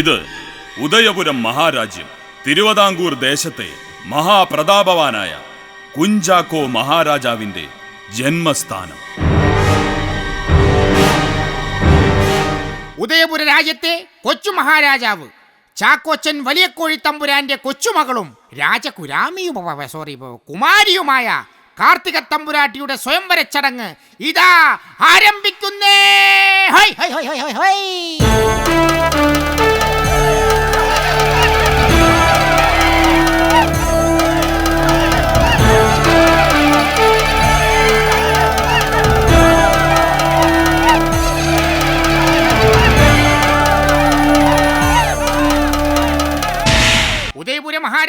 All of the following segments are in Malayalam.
ഇത് ഉദയപുരം മഹാരാജ്യം തിരുവിതാംകൂർ ദേശത്തെ മഹാപ്രതാപവാനായ കുഞ്ചാക്കോ മഹാരാജാവിന്റെ ജന്മസ്ഥാനം. ഉദയപുര രാജ്യത്തെ കൊച്ചു മഹാരാജാവ് ചാക്കോച്ചൻ വലിയ കോഴി തമ്പുരാന്റെ കൊച്ചുമകളും രാജകുരാമിയും സോറി കുമാരിയുമായ കാർത്തിക തമ്പുരാട്ടിയുടെ സ്വയംവര ചടങ്ങ് ഇതാ ആരംഭിക്കുന്നേ. ഹൈ, ഹൈ, ഹൈ, ഹൈ, ഹൈ,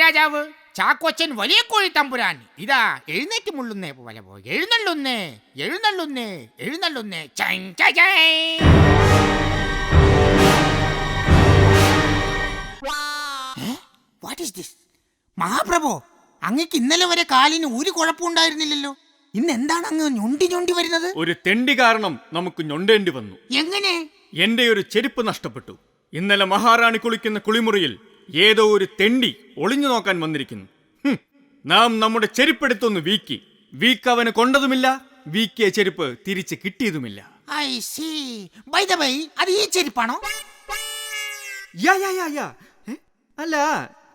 ഉദയപുര ചാക്കോച്ചൻ വലിയ കോഴി തമ്പുരാൻ. ഇതാ എഴുന്നേറ്റ് മുള്ളുന്നേ പോലെ പോ. എഴുന്നള്ളുന്നേ എഴുന്നള്ളുന്നേ എഴുന്നള്ളുന്നേ. ചൈ, ചൈ, ചൈ. ഏ? What is this? മഹാപ്രഭു അങ്ങക്ക് ഇന്നലെ വരെ കാലിന് ഒരു കുഴപ്പമുണ്ടായിരുന്നില്ലല്ലോ ഇന്ന് എന്താണ് അങ്ങ് ഞൊണ്ടി ഞൊണ്ടി വരുന്നത്? ഒരു തെണ്ടി കാരണം നമുക്ക് ഞൊണ്ടേണ്ടി വന്നു. എങ്ങനെ? എന്റെ ഒരു ചെരുപ്പ് നഷ്ടപ്പെട്ടു. ഇന്നലെ മഹാറാണി കുളിക്കുന്ന കുളിമുറിയിൽ ഏതോ ഒരു തെണ്ടി ഒളിഞ്ഞു നോക്കാൻ വന്നിരിക്കുന്നു. നാം നമ്മുടെ ചെരുപ്പെടുത്തൊന്ന് വീക്കി വീക്ക്. അവന് കൊണ്ടതുമില്ല വീക്കിയ ചെരുപ്പ് തിരിച്ച് കിട്ടിയതുമില്ല. I see by the by അത് ഈ ചെരുപ്പാണോ? യാ, യാ, യാ, യാ. ഏ? അല്ല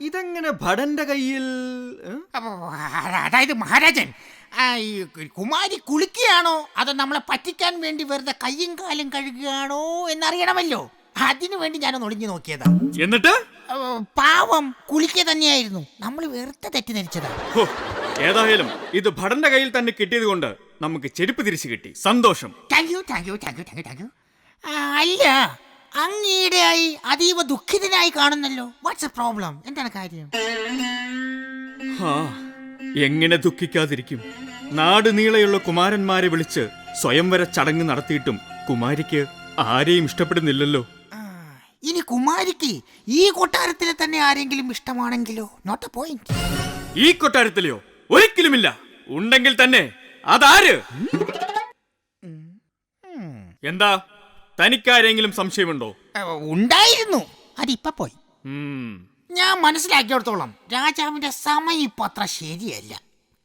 ഇതെങ്ങനെ ഭടന്റെ കയ്യിൽ ഏ? അപ്പൊ അ- അതായത് മഹാരാജൻ ആ, ഈ കുമാരി കുളിക്കുകയാണോ? അതോ നമ്മളെ പറ്റിക്കാൻ വേണ്ടി വെറുതെ കയ്യും കാലും കഴുകുകയാണോ എന്നറിയണമല്ലോ. അതിനു വേണ്ടി ഞാനൊന്ന് ഒളിഞ്ഞു നോക്കിയതാ. എന്നിട്ട്? പാവം കുളിക്കുക തന്നെയായിരുന്നു. നമ്മൾ വെറുതെ തെറ്റി ഹോ, ഏതായാലും ഇത് ഭടന്റെ കയ്യിൽ തന്നെ കിട്ടിയത് കൊണ്ട് നമുക്ക് ചെരുപ്പ് തിരിച്ചു കിട്ടി. സന്തോഷം. Thank you thank you thank you thank you thank you അല്ല അങ്ങീടെയായി അതീവ ദുഃഖിതനായി കാണുന്നല്ലോ. വാട്ട്സ് പ്രോബ്ലം എന്താണ് കാര്യം? ആ എങ്ങനെ ദുഃഖിക്കാതിരിക്കും? നാട് നീളെയുള്ള കുമാരന്മാരെ വിളിച്ച് സ്വയംവര ചടങ്ങ് നടത്തിയിട്ടും കുമാരിക്ക് ആരെയും ഇഷ്ടപ്പെടുന്നില്ലല്ലോ. ഇനി കുമാരിക്ക് ഈ കൊട്ടാരത്തിലെ തന്നെ ആരെങ്കിലും ഇഷ്ടമാണെങ്കിലോ? നോട്ട് എ പോയിന്റ് ഈ കൊട്ടാരത്തിലെയോ? ഒരിക്കലുമില്ല. ഉണ്ടെങ്കിൽ തന്നെ. അതാര്? എന്താ? തനിക്കാരെങ്കിലും സംശയമുണ്ടോ? ഉണ്ടായിരുന്നു. അതിപ്പോ പോയി. ഞാൻ മനസ്സിലാക്കിയോടത്തോളം രാജാവിന്റെ സമയം ഇപ്പൊ അത്ര ശരിയല്ല.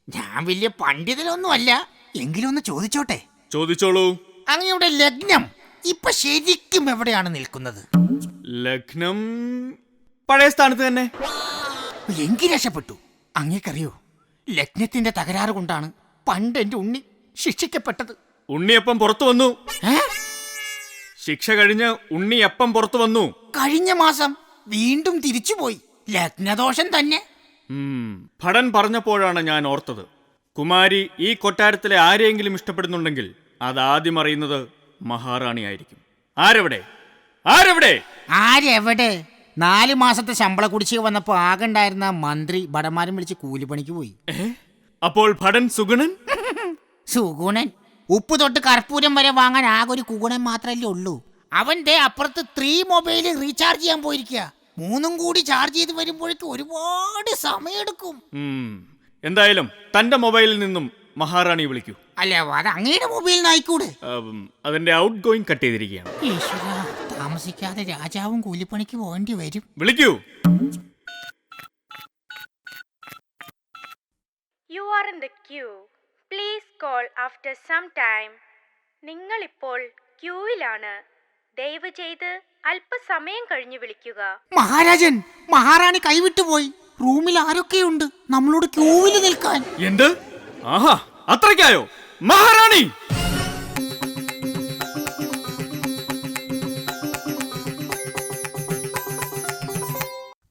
ഞാൻ വലിയ പണ്ഡിതനൊന്നുമല്ല. എങ്കിലും ഒന്ന് ചോദിച്ചോട്ടെ. ചോദിച്ചോളൂ. അങ്ങയുടെ ലഗ്നം ഇപ്പൊ ശരിക്കും എവിടെയാണ് നിൽക്കുന്നത്? ലഗ്നം പഴയ സ്ഥാനത്ത് തന്നെ. എങ്കി രക്ഷപ്പെട്ടു. അങ്ങേക്കറിയോ ലഗ്നത്തിന്റെ തകരാറ് കൊണ്ടാണ് പണ്ട് എന്റെ ഉണ്ണി ശിക്ഷിക്കപ്പെട്ടത്. ഉണ്ണിയപ്പം പുറത്തു വന്നു? ശിക്ഷ കഴിഞ്ഞ് ഉണ്ണിയപ്പം പുറത്തു വന്നു. കഴിഞ്ഞ മാസം വീണ്ടും തിരിച്ചുപോയി. ലഗ്നദോഷം തന്നെ. ഭടൻ പറഞ്ഞപ്പോഴാണ് ഞാൻ ഓർത്തത്. കുമാരി ഈ കൊട്ടാരത്തിലെ ആരെയെങ്കിലും ഇഷ്ടപ്പെടുന്നുണ്ടെങ്കിൽ അതാദ്യം അറിയുന്നത് മഹാറാണിയായിരിക്കും. ആരെവിടെ? ആരെവിടെ? ആരെവിടെ? നാല് മാസത്തെ ശമ്പള കുടിശ്ശിക വന്നപ്പോ ആകെ ഉണ്ടായിരുന്ന മന്ത്രി ഭടന്മാരും വിളിച്ച് കൂലിപ്പണിക്ക് പോയി. അപ്പോൾ ഭടൻ സുഗുണൻ? സുഗുണൻ? ഉപ്പ് തൊട്ട് കർപ്പൂരം വരെ വാങ്ങാൻ ആകെ ഒരു കുഗുണൻ മാത്രല്ലേ ഉള്ളൂ. അവന്റെ അപ്പുറത്ത് ത്രീ മൊബൈൽ റീചാർജ് ചെയ്യാൻ പോയിരിക്കുക മൂന്നും കൂടി ചാർജ് ചെയ്ത് വരുമ്പോഴേക്കും ഒരുപാട് സമയമെടുക്കും. എടുക്കും എന്തായാലും തന്റെ മൊബൈലിൽ നിന്നും മഹാറാണി വിളിക്കൂ. അല്ല അത് അങ്ങയുടെ മൊബൈൽ അതിന്റെ ഔട്ട് ഗോയിങ് കട്ട് ചെയ്തിരിക്കുകയാണ്. ഈശ്വര താമസിക്കാതെ രാജാവും കൂലിപ്പണിക്ക് പോകേണ്ടി വരും. വിളിക്കൂ. You are in the queue please call after some time നിങ്ങളിപ്പോൾ ക്യൂവിലാണ് ദയവ് ചെയ്ത് അല്പസമയം കഴിഞ്ഞ് വിളിക്കുക. മഹാരാജൻ മഹാറാണി കൈവിട്ടുപോയി റൂമിൽ ആരൊക്കെയുണ്ട്? നമ്മളോട് ക്യൂവിൽ നിൽക്കാൻ. എന്ത്? ആഹാ അത്രയ്ക്കായോ? മഹാറാണി!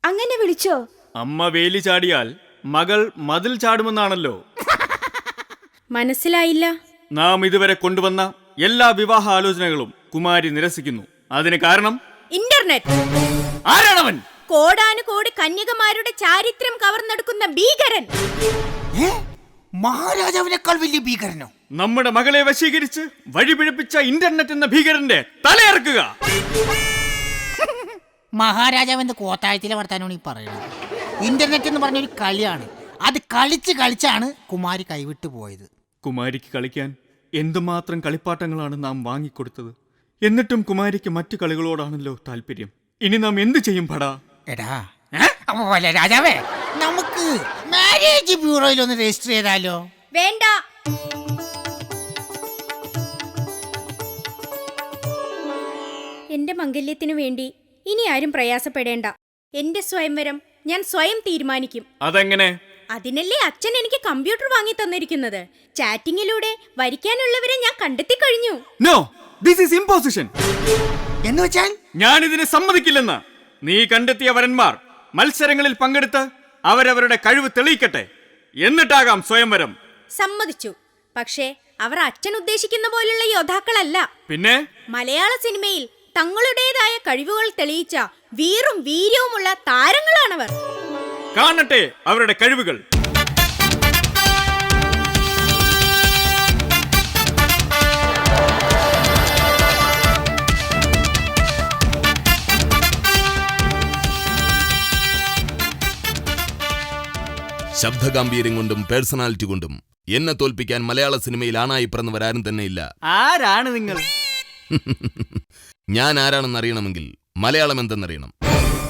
അങ്ങനെ വിളിച്ചോ? അമ്മ വേലി ചാടിയാൽ മകൾ മതിൽ ചാടുമെന്നാണല്ലോ. മനസ്സിലായില്ല. നാം ഇതുവരെ കൊണ്ടുവന്ന എല്ലാ വിവാഹ ആലോചനകളും കുമാരി നിരസിക്കുന്നു. അതിന് കാരണം? ഇന്റർനെറ്റ്. ആരാണവൻ? കോടാനുകോടി കന്യകമാരുടെ ചാരിത്രം കവർന്നെടുക്കുന്ന ഭീകരൻ. ഏ? മഹാരാജാവിനേക്കാൾ വലിയ ഭീകരനോ? നമ്മുടെ മകളെ വശീകരിച്ച് വഴിപിഴപ്പിച്ച ഇന്റർനെറ്റ് എന്ന ഭീകരന്റെ തലയിറക്കുക. മഹാരാജാവിന്റെ കോത്തായത്തിലെ വർത്താനമാണ് ഈ പറയുന്നത്? ഇന്റർനെറ്റ് എന്ന് പറഞ്ഞൊരു കളിയാണ്. അത് കളിച്ച് കളിച്ചാണ് കുമാരി കൈവിട്ടു പോയത്. കുമാരിക്ക് കളിക്കാൻ എന്തുമാത്രം കളിപ്പാട്ടങ്ങളാണ് നാം വാങ്ങിക്കൊടുത്തത്? എന്നിട്ടും കുമാരിക്ക് മറ്റു കളികളോടാണല്ലോ താല്പര്യം. ഇനി നാം എന്ത് ചെയ്യും പടാ എടാ പോലെ രാജാവേ നമുക്ക് മാരേജ് ബ്യൂറോയിൽ ഒന്ന് രജിസ്റ്റർ ചെയ്താലോ? വേണ്ട. എന്റെ മംഗല്യത്തിനു വേണ്ടി ഇനി ആരും പ്രയാസപ്പെടേണ്ട. എന്റെ സ്വയംവരം ഞാൻ സ്വയം തീരുമാനിക്കും. അതെങ്ങനെ? അതിനല്ലേ അച്ഛൻ എനിക്ക് കമ്പ്യൂട്ടർ വാങ്ങി തന്നിരിക്കുന്നത്. ചാറ്റിംഗിലൂടെ വരിക്കാനുള്ളവരെ ഞാൻ കണ്ടെത്തി കഴിഞ്ഞു. നോ ദിസ് ഈസ് ഇമ്പോസിഷൻ എന്ന് വെച്ചാൽ? ഇതിനെ സമ്മതിക്കില്ലെന്ന്. നീ കണ്ടെത്തിയ വരന്മാർ മത്സരങ്ങളിൽ പങ്കെടുത്ത് അവരവരുടെ കഴിവ് തെളിയിക്കട്ടെ. എന്നിട്ടാകാം സ്വയംവരം. സമ്മതിച്ചു. പക്ഷേ അവർ അച്ഛൻ ഉദ്ദേശിക്കുന്ന പോലുള്ള യോദ്ധാക്കളല്ല. പിന്നെ? മലയാള സിനിമയിൽ തങ്ങളുടേതായ കഴിവുകൾ തെളിയിച്ച വീറും വീര്യവുമുള്ള താരങ്ങളാണവർ. കാണട്ടെ അവരുടെ കഴിവുകൾ. ശബ്ദഗാംഭീര്യം കൊണ്ടും പേഴ്സണാലിറ്റി കൊണ്ടും എന്നെ തോൽപ്പിക്കാൻ മലയാള സിനിമയിൽ ആണായി പിറന്നവരാരും തന്നെ ഇല്ല ആരാണ് നിങ്ങൾ? ഞാൻ ആരാണെന്ന് അറിയണമെങ്കിൽ മലയാളം എന്തെന്നറിയണം.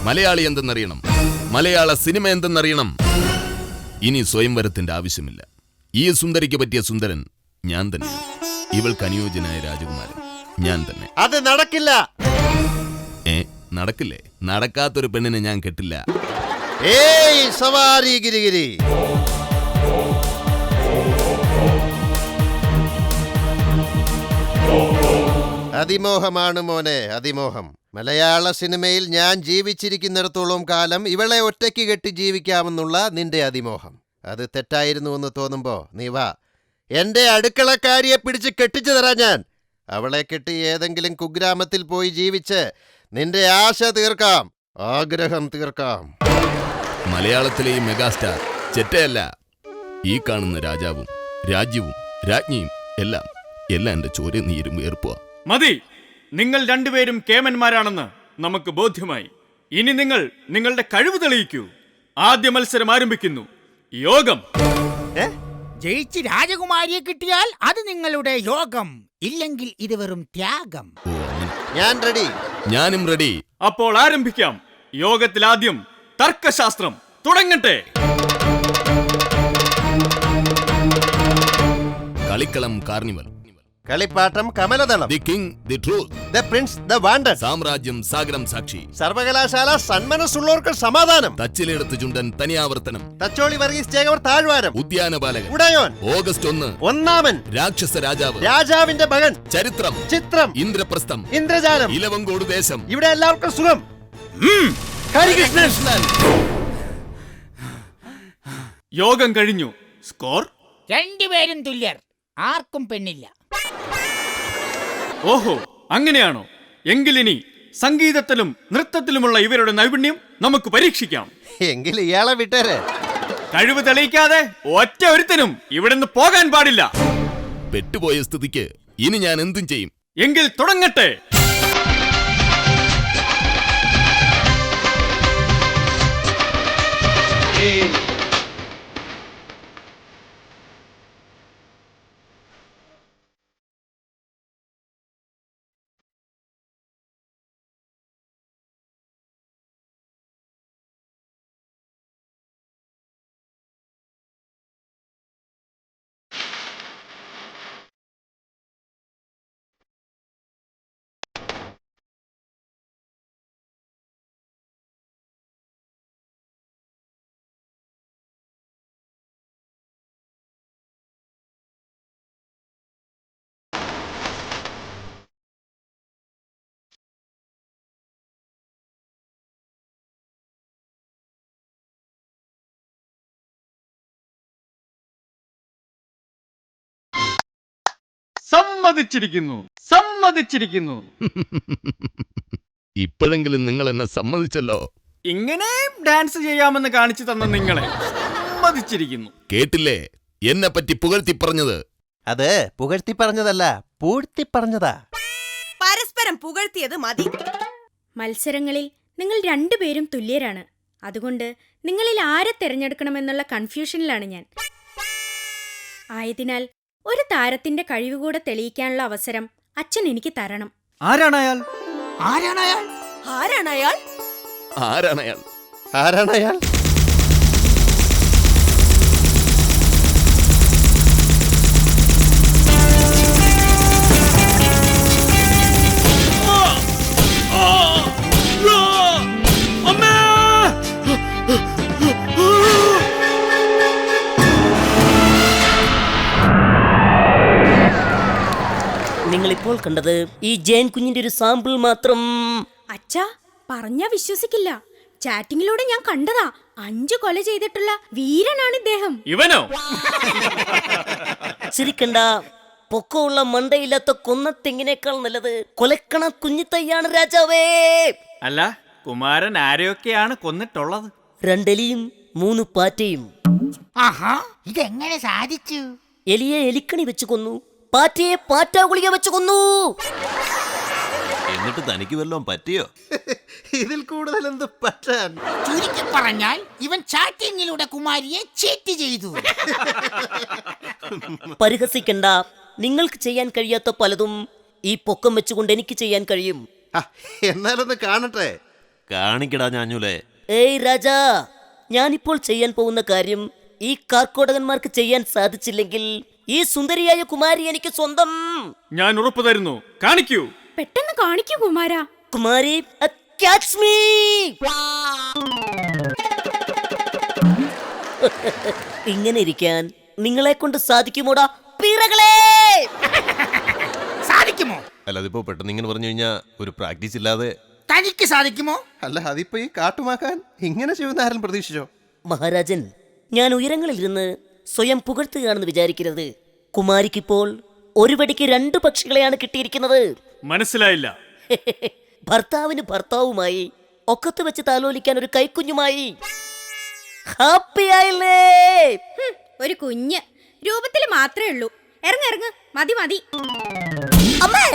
മലയാളി എന്തെന്നറിയണം. മലയാള സിനിമ എന്തെന്നറിയണം. ഇനി സ്വയംവരത്തിന്റെ ആവശ്യമില്ല. ഈ സുന്ദരിക്ക് പറ്റിയ സുന്ദരൻ ഞാൻ തന്നെ. ഇവൾക്ക് അനുയോജ്യനായ രാജകുമാരൻ ഞാൻ തന്നെ. അത് നടക്കില്ല. ഏ നടക്കില്ലേ? നടക്കാത്തൊരു പെണ്ണിനെ ഞാൻ കെട്ടില്ല. ഏയ് സവാരി ഗിരിഗിരി. അതിമോഹമാണ് മോനെ അതിമോഹം. മലയാള സിനിമയിൽ ഞാൻ ജീവിച്ചിരിക്കുന്നിടത്തോളം കാലം ഇവളെ ഒറ്റയ്ക്ക് കെട്ടി ജീവിക്കാമെന്നുള്ള നിന്റെ അതിമോഹം. അത് തെറ്റായിരുന്നു എന്ന് തോന്നുമ്പോ നീ വാ. എന്റെ അടുക്കളക്കാരിയെ പിടിച്ച് കെട്ടിച്ചു തരാം ഞാൻ. അവളെ കെട്ടി ഏതെങ്കിലും കുഗ്രാമത്തിൽ പോയി ജീവിച്ച് നിന്റെ ആശ തീർക്കാം ആഗ്രഹം തീർക്കാം. മലയാളത്തിലെ ഈ മെഗാസ്റ്റാർ ചെറ്റയല്ല. ഈ കാണുന്ന രാജാവും രാജ്യവും രാജ്ഞിയും എല്ലാം എല്ലാം എന്റെ ചോര നീരും വേർപ്പുക മതി. നിങ്ങൾ രണ്ടുപേരും കേമന്മാരാണെന്ന് നമുക്ക് ബോധ്യമായി. ഇനി നിങ്ങൾ നിങ്ങളുടെ കഴിവ് തെളിയിക്കൂ. ആദ്യ മത്സരം ആരംഭിക്കുന്നു. യോഗം. ജയിച്ച് രാജകുമാരിയെ കിട്ടിയാൽ അത് നിങ്ങളുടെ യോഗം. ഇല്ലെങ്കിൽ ഇത് വെറും ത്യാഗം. ഞാൻ റെഡി ഞാനും റെഡി അപ്പോൾ ആരംഭിക്കാം. യോഗത്തിൽ ആദ്യം തർക്കശാസ്ത്രം തുടങ്ങട്ടെ. Kalikkalam carnival. Kalippattam Kamaladalam. The king the truth the prince the wonder Samrajyam Sagaram Sakshi. Sarvakalashala Sanmanassullavarkku Samadhanam. Thachiledathu Chundan Thaniyavarthanam. Thacholi Varghese Chekavar Thazhvaram. Udyanapalakan Udayon August ഒന്ന്. ഒന്നാമൻ. രാക്ഷസ രാജാവ്. രാജാവിന്റെ മകൻ. ചരിത്രം. ചിത്രം. ഇന്ദ്രപ്രസ്ഥം. ഇന്ദ്രജാലം. ഇലവങ്കോട് ദേശം. ഇവിടെ എല്ലാവർക്കും സുഖം. ഹരികൃഷ്ണൻ യോഗം കഴിഞ്ഞു. സ്കോർ? രണ്ടുപേരും തുല്യർ. ആർക്കും പെണ്ണില്ല. ഓഹോ അങ്ങനെയാണോ? എങ്കിലിനി സംഗീതത്തിലും നൃത്തത്തിലുമുള്ള ഇവരുടെ നൈപുണ്യം നമുക്ക് പരീക്ഷിക്കാം. എങ്കിൽ ഇയാളെ വിട്ടേരെ. കഴിവ് തെളിയിക്കാതെ ഒറ്റ ഒരുത്തനും ഇവിടുന്ന് പോകാൻ പാടില്ല. പെട്ടുപോയ സ്ഥിതിക്ക് ഇനി ഞാൻ എന്തും ചെയ്യും? എങ്കിൽ തുടങ്ങട്ടെ. സമ്മതിച്ചിരിക്കുന്നു. സമ്മതിച്ചിരിക്കുന്നു. ഇപ്പോഴെങ്കിലും നിങ്ങൾ എന്നെ സമ്മതിച്ചല്ലോ. ഇങ്ങനെ ഡാൻസ് ചെയ്യാമെന്ന് കാണിച്ചു തന്ന നിങ്ങളെ സമ്മതിച്ചിരിക്കുന്നു. കേട്ടില്ലേ? എന്നെ പറ്റി പുകഴ്ത്തി പറഞ്ഞത്. അത് പുകഴ്ത്തി പറഞ്ഞതല്ല പൂഴ്ത്തി പറഞ്ഞതാ. പരസ്പരം പുകഴ്ത്തിയത് മതി. മത്സരങ്ങളിൽ നിങ്ങൾ രണ്ടുപേരും തുല്യരാണ്. അതുകൊണ്ട് നിങ്ങളിൽ ആരെ തിരഞ്ഞെടുക്കണമെന്നുള്ള കൺഫ്യൂഷനിലാണ് ഞാൻ. ആയതിനാൽ ഒരു താരത്തിന്റെ കഴിവ് കൂടെ തെളിയിക്കാനുള്ള അവസരം അച്ഛൻ എനിക്ക് തരണം. ആരാണ് അയാൾ ആരാണ് അയാൾ ആരാണ് അയാൾ ആരാണ് അയാൾ ആരാണ് അയാൾ കണ്ടത് ഈ ജയൻ കുഞ്ഞിന്റെ ഒരു സാമ്പിൾ മാത്രം. അച്ഛാ പറഞ്ഞാ വിശ്വസിക്കില്ല. ചാറ്റിങ്ങിലൂടെ ഞാൻ കണ്ടതാ. അഞ്ചു കൊല ചെയ്തിട്ടുള്ള വീരനാണ് ഇദ്ദേഹം. ഇവനോ? ചിരിക്കണ്ട. പൊക്കമുള്ള മണ്ടയില്ലാത്ത കൊന്ന തെങ്ങിനേക്കാൾ നല്ലത് കൊലക്കണ കുഞ്ഞിത്തയ്യാണ് രാജാവേ. അല്ല കുമാരൻ ആരെയൊക്കെയാണ് കൊന്നിട്ടുള്ളത്? രണ്ടെലിയും മൂന്ന് പാറ്റയും. ആഹാ ഇതെങ്ങനെ സാധിച്ചു? എലിയെ എലിക്കണി വെച്ച് കൊന്നു. പാറ്റയെ പാറ്റ ഗുളിക വെച്ച് കൊന്നു. എന്നിട്ട് തനിക്ക് വല്ലതും പറ്റിയോ? ഇതിൽ കൂടുതൽ എന്ത് പറ്റാൻ? ചുരുക്കി പറഞ്ഞാൽ ഇവൻ ചാറ്റിങ്ങിലൂടെ കുമാരിയെ ചീറ്റ് ചെയ്തു. പരിഹസിക്കണ്ട. നിങ്ങൾക്ക് ചെയ്യാൻ കഴിയാത്ത പലതും ഈ പൊക്കം വെച്ചുകൊണ്ട് എനിക്ക് ചെയ്യാൻ കഴിയും. ആ, എന്നാലൊന്ന് കാണട്ടെ. കാണിക്കടാ ഞാഞ്ഞൂലേ. ഏയ് രാജാ ഞാനിപ്പോൾ ചെയ്യാൻ പോകുന്ന കാര്യം ഈ കാർക്കോടകന്മാർക്ക് ചെയ്യാൻ സാധിച്ചില്ലെങ്കിൽ ഈ സുന്ദരിയായ കുമാരി എനിക്ക് സ്വന്തം. ഞാൻ ഉറപ്പ് തരുന്നു. കാണിക്കൂ. പെട്ടെന്ന് കാണിക്കൂ കുമാര. കുമാരി ക്യാച്ച് മീ ഇങ്ങനെ ഇരിക്കാൻ നിങ്ങളെ കൊണ്ട് സാധിക്കുമോടാ പീറകളെ? സാധിക്കുമോ? അല്ല അതിപ്പോ പെട്ടെന്ന് ഇങ്ങനെ പറഞ്ഞു കഴിഞ്ഞാ ഒരു പ്രാക്ടീസ് ഇല്ലാതെ തനിക്ക് സാധിക്കുമോ? അല്ല അതിപ്പോ ഈ കാട്ടുമാക്കാൻ ഇങ്ങനെ ചെയ്യുന്ന ആരും പ്രതീക്ഷിച്ചോ? മഹാരാജൻ ഞാൻ ഉയരങ്ങളിലിരുന്ന് സ്വയം പുകഴ്ത്തുകയാണെന്ന് വിചാരിക്കരുത്. കുമാരിക്കിപ്പോൾ ഒരു വെടിക്ക് രണ്ട് പക്ഷികളെയാണ് കിട്ടിയിരിക്കുന്നത്. മനസ്സിലായില്ല. ഭർത്താവിന് ഭർത്താവുമായി ഒക്കത്ത് വെച്ച് താലോലിക്കാൻ ഒരു കൈക്കുഞ്ഞുമായി. ഹാപ്പി ആയില്ലേ? ഒരു കുഞ്ഞ്. രൂപത്തിൽ മാത്രമേ ഉള്ളൂ. ഇറങ്ങ ഇറങ്ങ്. മതി മതി. അമ്മേ!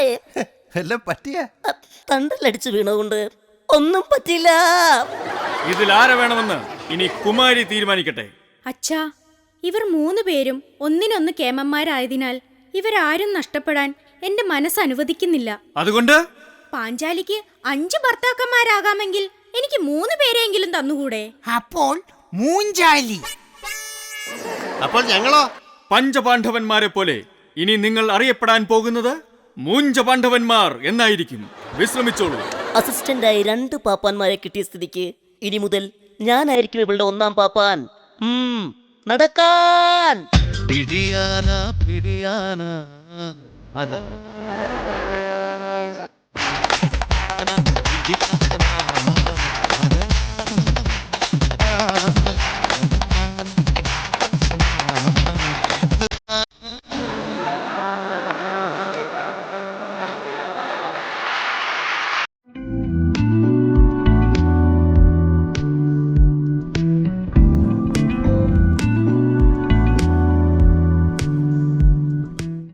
ഏ, എല്ലാം പറ്റിയ? തണ്ടലടിച്ചു വീണതുകൊണ്ട് ഒന്നും പറ്റില്ല ഇതിൽ ആരെ വേണമെന്ന് ഇനി കുമാരി തീരുമാനിക്കട്ടെ. അച്ഛാ ഇവർ മൂന്ന് പേരും ഒന്നിനൊന്ന് കേമന്മാരായതിനാൽ ഇവരാരും നഷ്ടപ്പെടാൻ എന്റെ മനസ്സ് അനുവദിക്കുന്നില്ല. അതുകൊണ്ട്? പാഞ്ചാലിക്ക് അഞ്ച് ഭർത്താക്കന്മാരാകാമെങ്കിൽ എനിക്ക് മൂന്ന് പേരെങ്കിലും തന്നുകൂടെ? അപ്പോൾ മൂഞ്ചാലി. അപ്പോൾ ഞങ്ങളോ? പഞ്ചപാണ്ഡവന്മാരെ പോലെ ഇനി നിങ്ങൾ അറിയപ്പെടാൻ പോകുന്നത് മൂഞ്ചപാണ്ഡവന്മാർ എന്നായിരിക്കും. വിശ്രമിച്ചോളൂ. അസിസ്റ്റന്റായി രണ്ട് പാപ്പാന്മാരെ കിട്ടിയ സ്ഥിതിക്ക് ഇനി മുതൽ ഞാനായിരിക്കും ഇവളുടെ ഒന്നാം പാപ്പാൻ. ഉം, നടക്കാൻ. പിടിയാന പിടിയാന